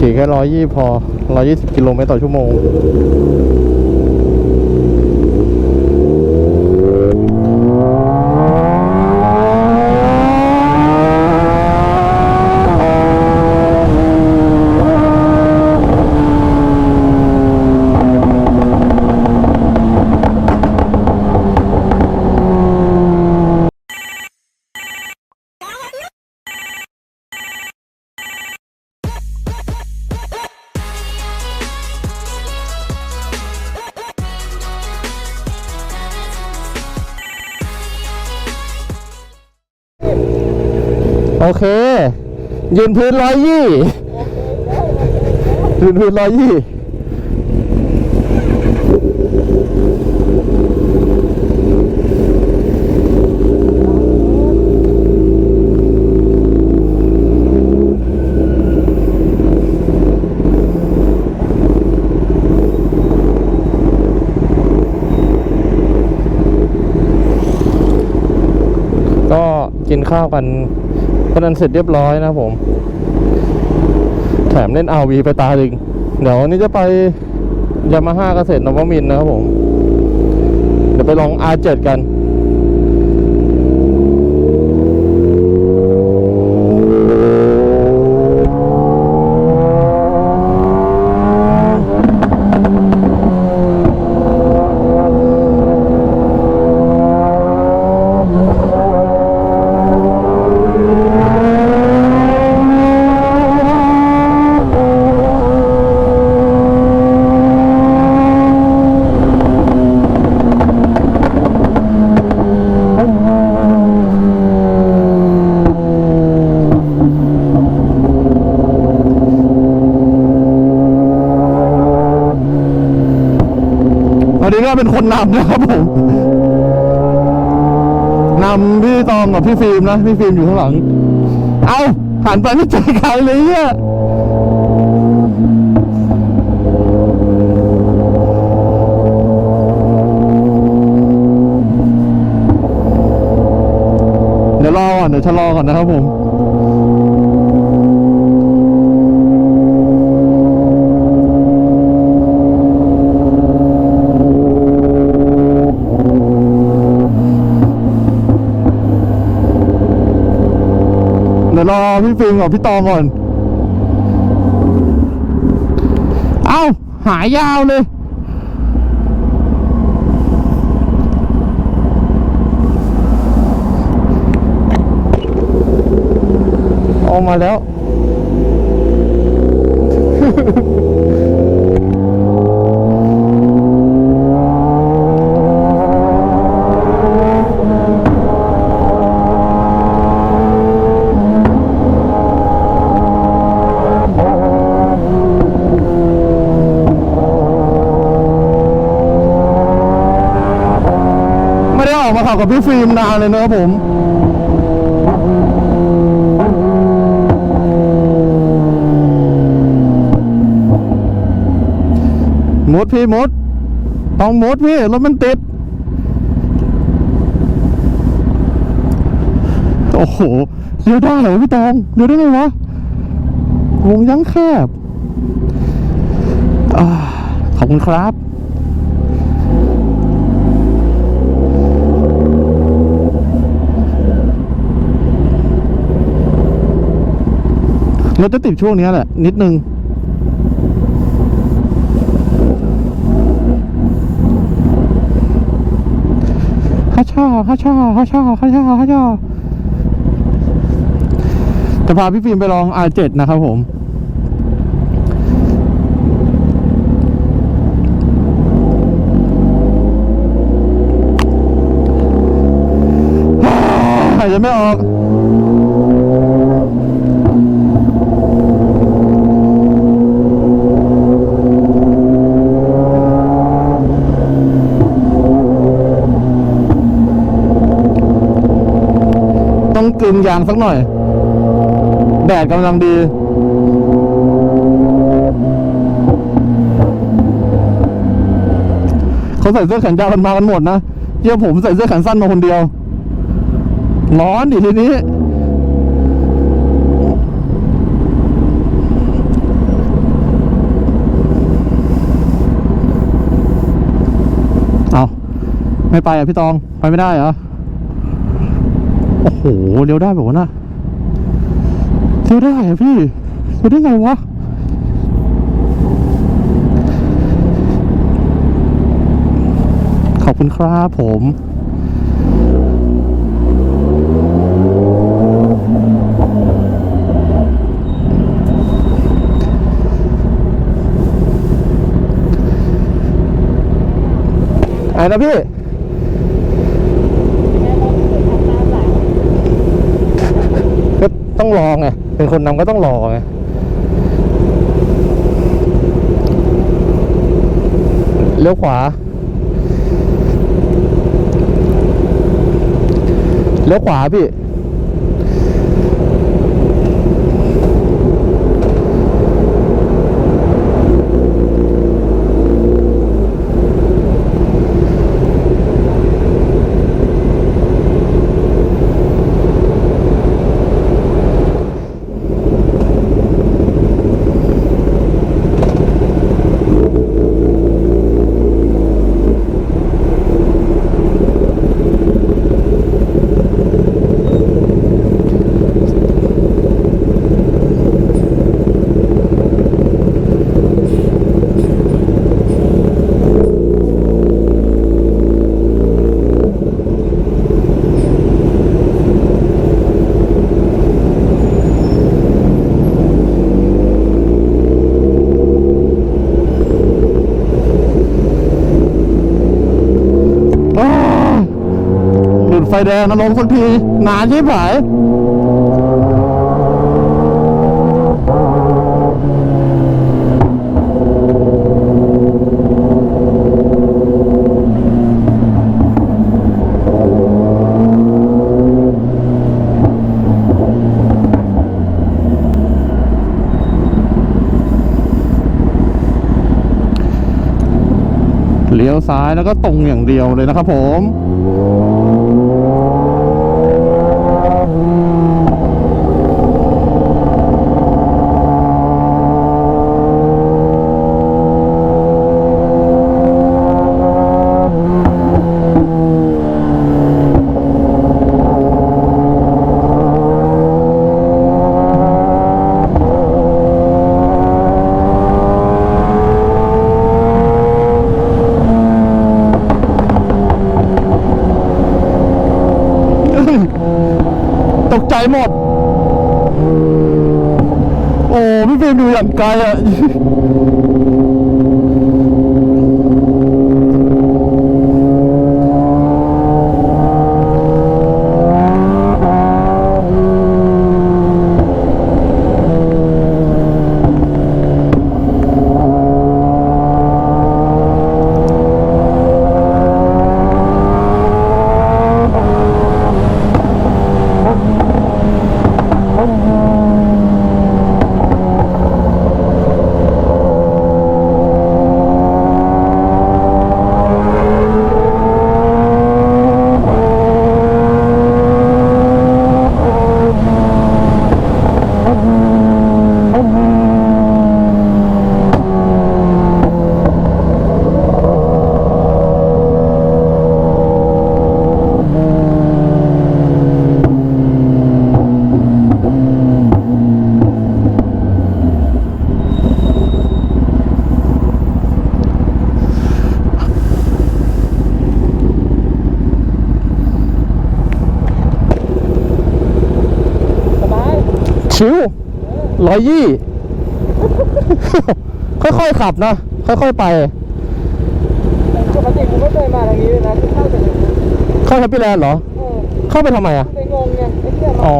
ขี่แค่ร้อยยี่พอร้อยยี่สิบกิโลเมตรต่อชั่วโมง เค ยืนพื้นร้อยยี่ ยืนพื้นร้อยยี่ก็กินข้าวกัน พนันเสร็จเรียบร้อยนะผม แถมเล่นอาวีไปตาดึง เดี๋ยววันนี้จะไปยามาฮ่าเกษตรนวมินนะครับผม เดี๋ยวไปลอง R7 กัน วันนี้ก็เป็นคนนำนะครับผมนำพี่ตองกับพี่ฟิล์มนะ พี่ฟิล์มอยู่ข้างหลัง เอาหันไปไม่เจอใครเลยเนี่ยเดี๋ยวรอก่อนเดี๋ยวชะลอก่อนนะครับผม พี่ฟิล์มกับพี่ตองก่อน เอ้า หายยาวเลย ออกมาแล้ว กับพี่ฟิล์มนานเลยนะครับผมมดพี่มดต้องมดพี่รถมันติด โอ้โหเลี้ยวได้เหรอพี่ตองเลี้ยวได้ไงวะวงยังแคบอขอบคุณครับ รถจะติดช่วงนี้แหละ นิดนึงข้าชชาฮัชชาฮัชชาฮัชชาฮัชชอจะพาพี่ฟิล์มไปลอง R7 นะครับผม ดึงยางสักหน่อย แดดกำลังดี เขาใส่เสื้อแขนยาวกันมากันหมดนะเยี่ยผมใส่เสื้อแขนสั้นมาคนเดียว ร้อนดิทีนี้ เอาไม่ไปอะพี่ตอง ไปไม่ได้เหรอ โอ้โหเลี้ยวได้แบบว่านะเลี้ยวได้อะพี่เลี้ยวได้ไงวะขอบคุณครับผมไอ้นะพี่ ก็ ต้องรอไง เป็นคนนำก็ต้องรอไงเลี้ยวขวาเลี้ยวขวาพี่ ไฟแดงนะลงสักทีนานใช่ไหมเลี้ยวซ้ายแล้วก็ตรงอย่างเดียวเลยนะครับผม ตกใจ หมด โอ้พี่ฟิล์มดูอย่างไกลอะ ชิวร้อยยี่ ค่อยๆขับนะ ค่อยๆไปปกติกูไม่เคยมาทางนี้เลยนะที่เข้าจากทางนี้เข้าแฮปปี้แลนด์เหรอ เออเข้าไปทำไมอะ ไปงงไงไอ้เหี้ยมาอ๋อ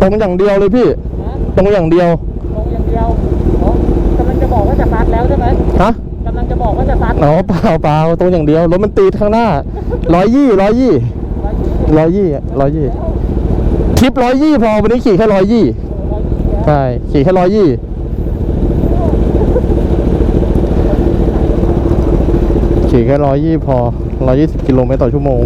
ตรงอย่างเดียวเลยพี่ฮะตรงอย่างเดียว บอกว่าจะซัดอ๋อเปล่าเปล่าตรงอย่างเดียวรถมันตีข้างหน้าร้อยยี่ร้อยยี่ร้อยยี่ร้อยยี่ทริปร้อยยี่พอวันนี้ขี่แค่ร้อยยี่ใช่ขี่แค่ร้อยยี่ขี่แค่ร้อยยี่พอร้อยยี่สิบกิโลเมตรต่อชั่วโมง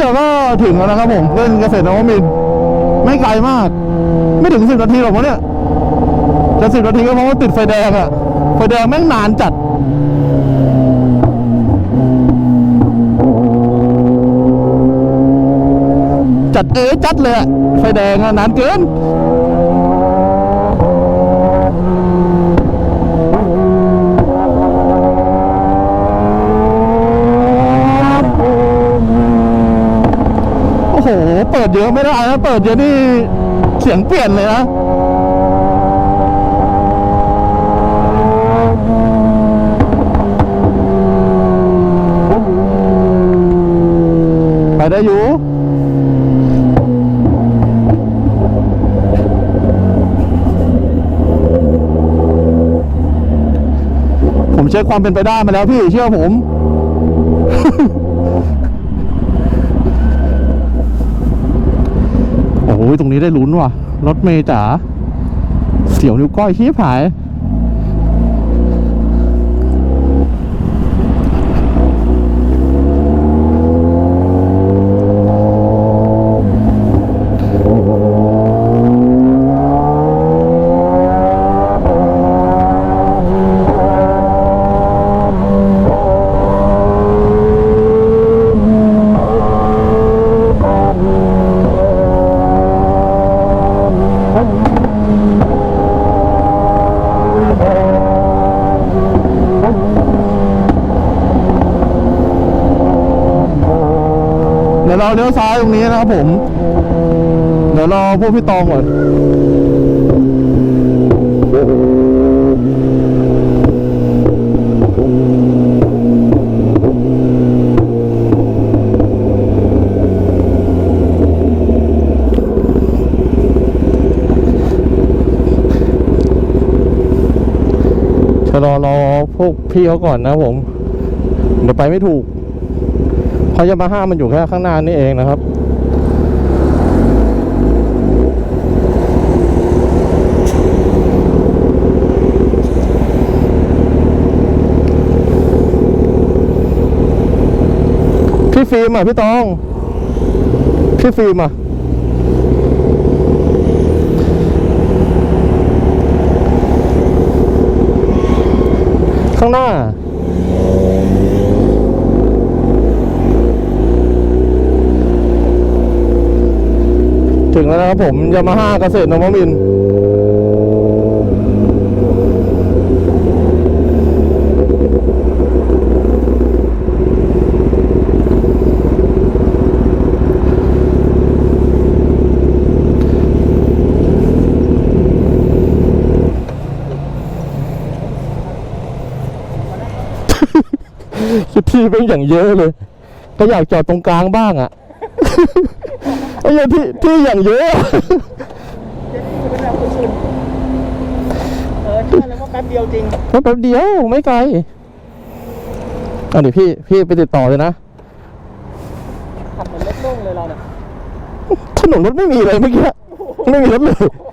ส้นเกษตรนวมินไม่ไกลมาก ไม่ถึงสิบนาทีหรอกวะเนี่ยจะสิบนาทีก็เพราะว่าติดไฟแดงอะไฟแดงแม่งนานจัดจัดเอ๋จัดเลยอะไฟแดงอะนานเกิน โอ้โห เปิดเยอะไม่ได้นะเปิดเยอะนี่เสียงเปลี่ยนเลยนะไปได้อยู่ผมเช็คความเป็นไปได้มาแล้วพี่เชื่อผม อ้ยตรงนี้ได้ลุ้นว่ะ รถเมย์จ๋า เสียวนิ้วก้อยชี้ผาย เดี๋ยวเราเลี้ยวซ้ายตรงนี้นะครับผม เดี๋ยวรอพวกพี่ตองก่อนชะลอรอพวกพี่เขาก่อนนะผม เดี๋ยวไปไม่ถูก พราะยามาห้ามันอยู่แค่ข้างหน้านี่เองนะครับ พี่ฟิล์มอะพี่ตอง พี่ฟิล์มอะ ข้างหน้า ถึงแล้วนะครับผมยามาฮ่าเกษตรนวมินที่เป็นอย่างเยอะเลย ก็อยากจอดตรงกลางบ้างอะ่ะ อ้เหี้ยที่ที่อย่างเยอะอะจะได้อยู่เป็นแบบคุณเออใช่แล้วว่าแป๊บเดียวจริงแป๊บเดียวไม่ไกลอะเดี๋ยวพี่พี่ไปติดต่อเลยนะขับเหมือนรถโล่งเลยเราเนี่ยถนนรถไม่มีเลยเมื่อกี้ไม่มีรถเลยโอ้